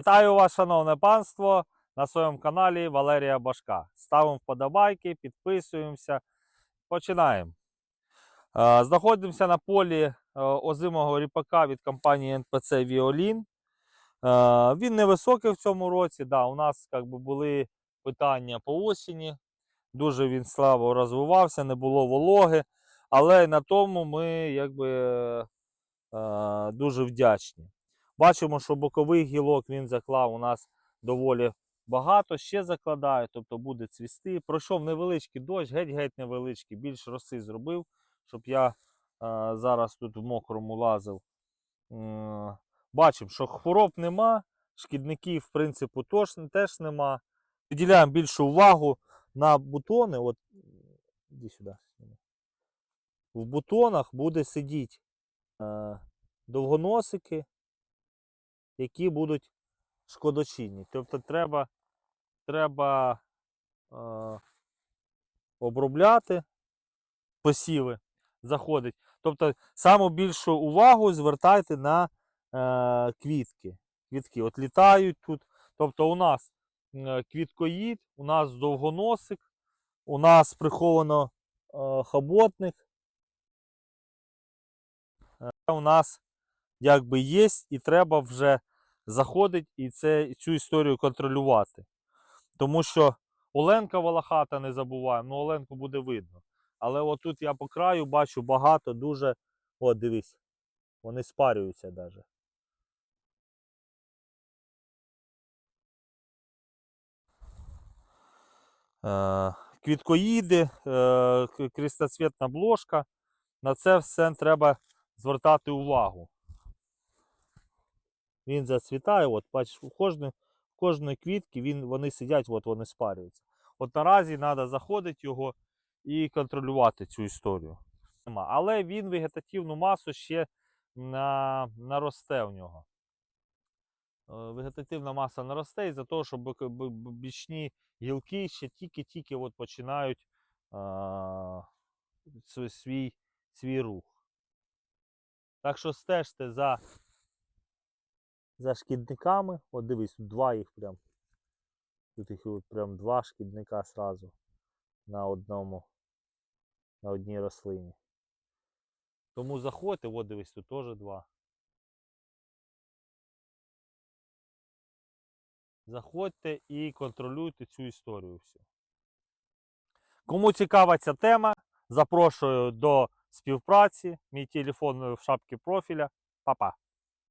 Вітаю вас, шановне панство, на своєму каналі Валерія Башка. Ставимо вподобайки, підписуємося. Починаємо. Е, Знаходимося на полі е, озимого ріпака від компанії НПЦ Віолін. Е, Він невисокий в цьому році. Да, у нас як би, були питання по осені. Дуже він слабо розвивався, не було вологи. Але на тому ми якби, дуже вдячні. Бачимо, що боковий гілок він заклав у нас доволі багато, ще закладає, тобто буде цвісти. Пройшов невеличкий дощ, геть-геть невеличкий, більш роси зробив, щоб я е, зараз тут в мокрому лазив. М, Бачимо, що хвороб нема, шкідників, в принципі, теж, теж нема. Виділяємо більшу увагу на бутони. От, іди сюди. В бутонах буде сидіти е, довгоносики, які будуть шкодочинні. Тобто треба, треба е, обробляти посіви, заходить. Тобто саму більшу увагу звертайте на е, квітки. Квітки от літають тут. Тобто у нас е, квіткоїд, у нас довгоносик, у нас приховано е, хаботник. Е, у нас якби є, і треба вже заходити і це, цю історію контролювати. Тому що Оленка Волохата не забуваємо, ну Оленку буде видно. Але отут я по краю бачу багато, дуже. От, дивись, вони спарюються навіть. Е, квіткоїди, е, крестоцвітна бложка. На це все треба звертати увагу. Він зацвітає, от бачиш, у кожної, в кожної квітки він, вони сидять, от вони спарюються. От наразі треба заходити його і контролювати цю історію. Але він вегетативну масу ще на, наросте в нього. Е, Вегетативна маса наросте із-за того, що бічні гілки ще тільки-тільки от починають а, свій, свій рух. Так що стежте за за шкідниками. От дивись, тут два їх прям. Тут їх прям два шкідника сразу на одному, на одній рослині. Тому заходьте, от дивись, тут теж два. Заходьте і контролюйте цю історію всю. Кому цікава ця тема, запрошую до співпраці. Мій телефон в шапці профіля. Па-па.